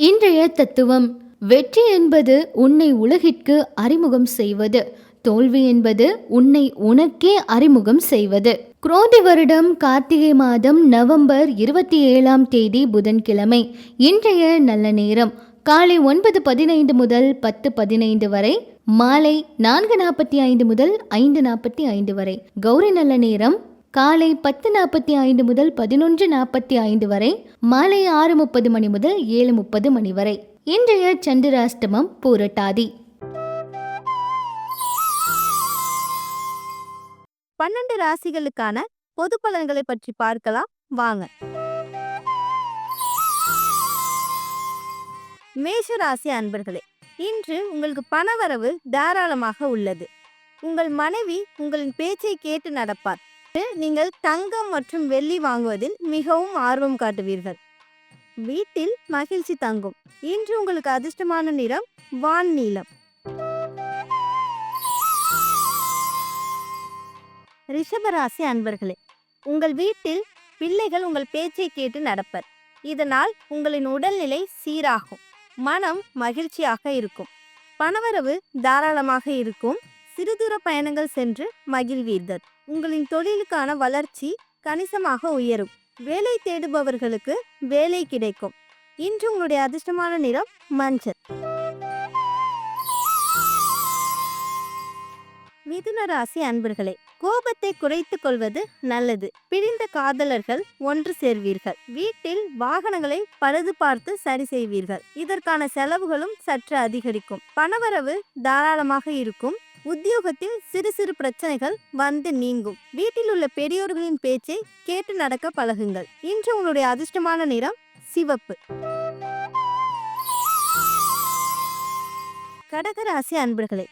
இன்றைய தத்துவம் வெற்றி என்பது உன்னை உலகிற்கு அறிமுகம் செய்வது. தோல்வி என்பது உன்னை உனக்கே அறிமுகம் செய்வது. குரோதி வருடம் கார்த்திகை மாதம் நவம்பர் இருபத்தி ஏழாம் தேதி புதன்கிழமை. இன்றைய நல்ல நேரம். காலை ஒன்பது பதினைந்து முதல் பத்து பதினைந்து வரை. மாலை நான்கு நாற்பத்தி ஐந்து முதல் ஐந்து நாற்பத்தி ஐந்து வரை. கௌரி நல்ல நேரம். காலை பத்து நாற்பத்தி ஐந்து முதல் பதினொன்று நாற்பத்தி ஐந்து வரை மாலை ஆறு முப்பது மணி முதல் ஏழு முப்பது மணி வரை. இன்றைய சந்திராஷ்டமம் பூரட்டாதி. பன்னெண்டு ராசிகளுக்கான பொது பலன்களை பற்றி பார்க்கலாம். வாங்க. மேஷ ராசி அன்பர்களே இன்று உங்களுக்கு பணவரவு தாராளமாக உள்ளது. உங்கள் மனைவி உங்களின் பேச்சை கேட்டு நடப்பார். நீங்கள் தங்கம் மற்றும் வெள்ளி வாங்குவதில் மிகவும் ஆர்வம் காட்டுவீர்கள். வீட்டில் மகிழ்ச்சி தங்கும். இன்று உங்களுக்கு அதிர்ஷ்டமான நிறம் வான் நீலம். ரிஷபராசி அன்பர்களே உங்கள் வீட்டில் பிள்ளைகள் உங்கள் பேச்சை கேட்டு நடப்பர். இதனால் உங்களின் உடல்நிலை சீராகும். மனம் மகிழ்ச்சியாக இருக்கும். பணவரவு தாராளமாக இருக்கும். சிறுதூர பயணங்கள் சென்று மகிழ்வீர்கள். உங்களின் தொழிலுக்கான வளர்ச்சி கணிசமாக உயரும். வேலை தேடுபவர்களுக்கு வேலை கிடைக்கும். இன்று உங்களுடைய அதிர்ஷ்டமான நிறம் மஞ்சள். மிதுன ராசி அன்பர்களே கோபத்தை குறைத்துக் கொள்வது நல்லது. பிரிந்த காதலர்கள் ஒன்று சேர்வீர்கள். வீட்டில் வாகனங்களை பழுது பார்த்து சரி செய்வீர்கள். இதற்கான செலவுகளும் சற்று அதிகரிக்கும். பணவரவு தாராளமாக இருக்கும். உத்தியோகத்தில் சிறு சிறு பிரச்சனைகள் வந்து நீங்கும். வீட்டில் உள்ள பெரியோர்களின் பேச்சை கேட்டு நடக்க பழகுங்கள். இன்று உங்களுடைய அதிர்ஷ்டமான நிறம் சிவப்பு. கடகராசி அன்பர்களே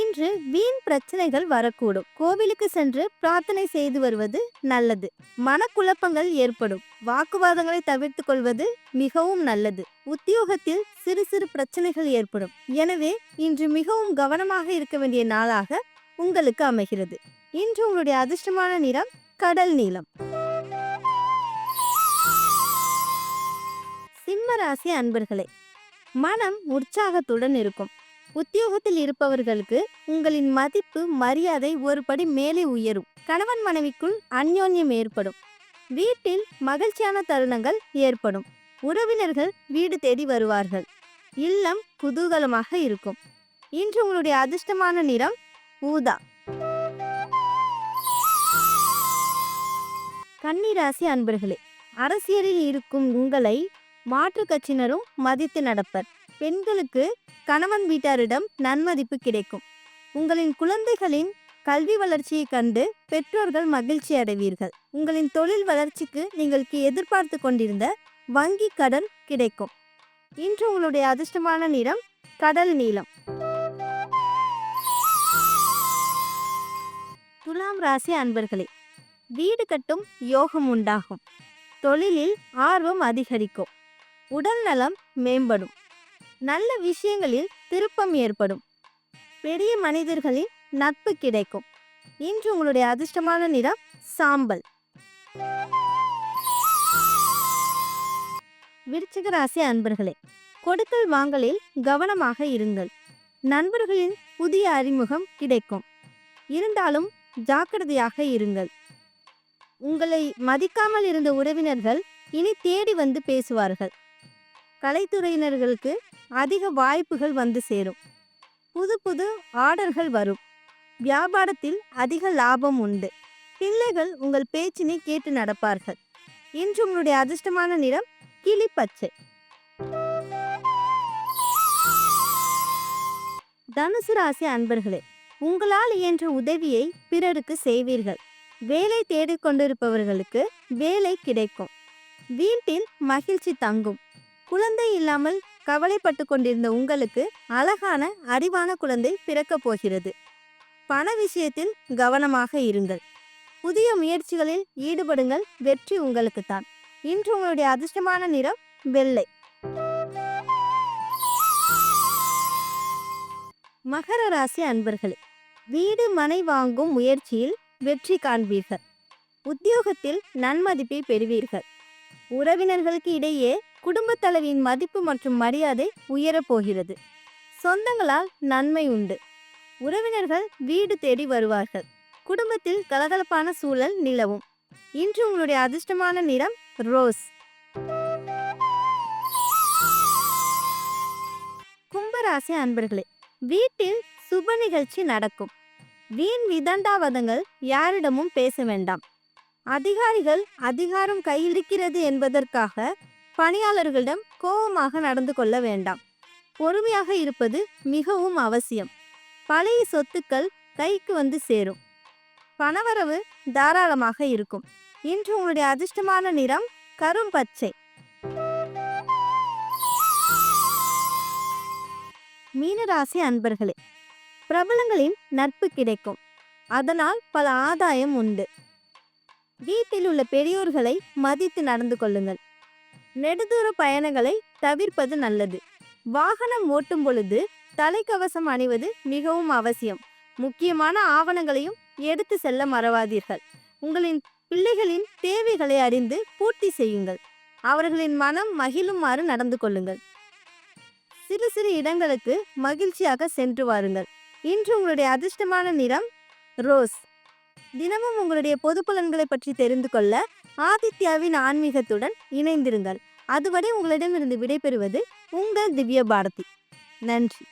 இன்று வீண் பிரச்சனைகள் வரக்கூடும். கோவிலுக்கு சென்று பிரார்த்தனை செய்து வருவது நல்லது. மனக்குழப்பங்கள் ஏற்படும். வாக்குவாதங்களை தவிர்த்து கொள்வது மிகவும் நல்லது. உத்தியோகத்தில் சிறு சிறு பிரச்சனைகள் ஏற்படும். எனவே இன்று மிகவும் கவனமாக இருக்க வேண்டிய நாளாக உங்களுக்கு அமைகிறது. இன்று உங்களுடைய அதிர்ஷ்டமான நிறம் கடல் நீளம் சிம்மராசி அன்பர்களே மனம் உற்சாகத்துடன் இருக்கும். உத்தியோகத்தில் இருப்பவர்களுக்கு உங்களின் மதிப்பு மரியாதை ஒருபடி மேலே உயரும். கணவன் மனைவிக்குள் அந்யோன்யம் ஏற்படும். வீட்டில் மகிழ்ச்சியான தருணங்கள் ஏற்படும். உறவினர்கள் வீடு தேடி வருவார்கள். இல்லம் குதூகலமாக இருக்கும். இன்று உங்களுடைய அதிர்ஷ்டமான நிறம் ஊதா. கன்னிராசி அன்பர்களே அரசியலில் இருக்கும் உங்களை மாற்றுக் கட்சியினரும் மதித்து நடப்பர். பெண்களுக்கு கணவன் வீட்டாரிடம் நன்மதிப்பு கிடைக்கும். உங்களின் குழந்தைகளின் கல்வி வளர்ச்சியை கண்டு பெற்றோர்கள் மகிழ்ச்சி அடைவீர்கள். உங்களின் தொழில் வளர்ச்சிக்கு நீங்கள் எதிர்பார்த்து கொண்டிருந்த வங்கி கடன் கிடைக்கும். இன்று உங்களுடைய அதிர்ஷ்டமான நிறம் கடல் நீளம் துலாம் ராசி அன்பர்களே வீடு கட்டும் யோகம் உண்டாகும். தொழிலில் ஆர்வம் அதிகரிக்கும். உடல் நலம் மேம்படும். நல்ல விஷயங்களில் திருப்பம் ஏற்படும். பெரிய மனிதர்களின் நட்பு கிடைக்கும். இன்று உங்களுடைய அதிர்ஷ்டமான நிறம் சாம்பல். விருச்சிக ராசி அன்பர்களே கொடுக்கல் வாங்கலில் கவனமாக இருங்கள். நண்பர்களின் புதிய அறிமுகம் கிடைக்கும். இருந்தாலும் ஜாக்கிரதையாக இருங்கள். உங்களை மதிக்காமல் இருந்த உறவினர்கள் இனி தேடி வந்து பேசுவார்கள். கலைத்துறையினர்களுக்கு அதிக வாய்ப்புகள் வந்து சேரும். புது புது ஆர்டர்கள் வரும். வியாபாரத்தில் அதிக லாபம் உண்டு. பிள்ளைகள் உங்கள் பேச்சினை கேட்டு நடப்பார்கள். இன்று உங்களுடைய அதிர்ஷ்டமான நிறம் கிளிப்பச்சை தனுசு ராசி அன்பர்களே உங்களால் இயன்ற உதவியை பிறருக்கு செய்வீர்கள். வேலை தேடிக்கொண்டிருப்பவர்களுக்கு வேலை கிடைக்கும். வீட்டில் மகிழ்ச்சி தங்கும். குழந்தை இல்லாமல் கவலைப்பட்டு கொண்டிருந்த உங்களுக்கு அழகான அறிவான குழந்தை பிறக்கப் போகிறது. பண விஷயத்தில் கவனமாக இருங்கள். புதிய முயற்சிகளில் ஈடுபடுங்கள். வெற்றி உங்களுக்குத்தான் இன்று உங்களுடைய அதிர்ஷ்டமான நிறம் வெள்ளை. மகர ராசி அன்பர்களே வீடு மனை வாங்கும் முயற்சியில் வெற்றி காண்பீர்கள். உத்தியோகத்தில் நன்மதிப்பை பெறுவீர்கள். உறவினர்களுக்கு இடையே குடும்பத் தலைவியின் மதிப்பு மற்றும் மரியாதை உயரப் போகிறது. சொந்தங்களால் நன்மை உண்டு. உறவினர்கள் வீடு தேடி வருவார்கள். குடும்பத்தில் கலகலப்பான சூழல் நிலவும். இன்று உங்களுடைய அதிர்ஷ்டமான நிறம் ரோஸ். கும்பராசி அன்பர்களே வீட்டில் சுப நிகழ்ச்சி நடக்கும். வீண் விதண்டாவதங்கள் யாரிடமும் பேச வேண்டாம். அதிகாரிகள் அதிகாரம் கையிருக்கிறது என்பதற்காக பணியாளர்களிடம் கோபமாக நடந்து கொள்ள வேண்டாம். பொறுமையாக இருப்பது மிகவும் அவசியம். பழைய சொத்துக்கள் கைக்கு வந்து சேரும். பணவரவு தாராளமாக இருக்கும். இன்று உங்களுடைய அதிர்ஷ்டமான நிறம் கரும் பச்சை. மீனராசி அன்பர்களே பிரபலங்களின் நட்பு கிடைக்கும். அதனால் பல ஆதாயம் உண்டு. வீட்டில் உள்ள பெரியோர்களை மதித்து நடந்து கொள்ளுங்கள். நெடுதூர பயணங்களை தவிர்ப்பது நல்லது. வாகனம் ஓட்டும் பொழுது தலைக்கவசம் அணிவது மிகவும் அவசியம். முக்கியமான ஆவணங்களையும் எடுத்து செல்ல மறவாதீர்கள். உங்களின் பிள்ளைகளின் தேவைகளை அறிந்து பூர்த்தி செய்யுங்கள். அவர்களின் மனம் மகிழுமாறு நடந்து கொள்ளுங்கள். சிறு சிறு இடங்களுக்கு மகிழ்ச்சியாக சென்று வாருங்கள். இன்று உங்களுடைய அதிர்ஷ்டமான நிறம் ரோஸ். தினமும் உங்களுடைய பொது பலன்களை பற்றி தெரிந்து கொள்ள ஆதித்யாவின் ஆன்மீகத்துடன் இணைந்திருங்கள். அதுவரை உங்களிடமிருந்து விடைபெறுவது உங்கள் திவ்ய பாரதி நன்றி.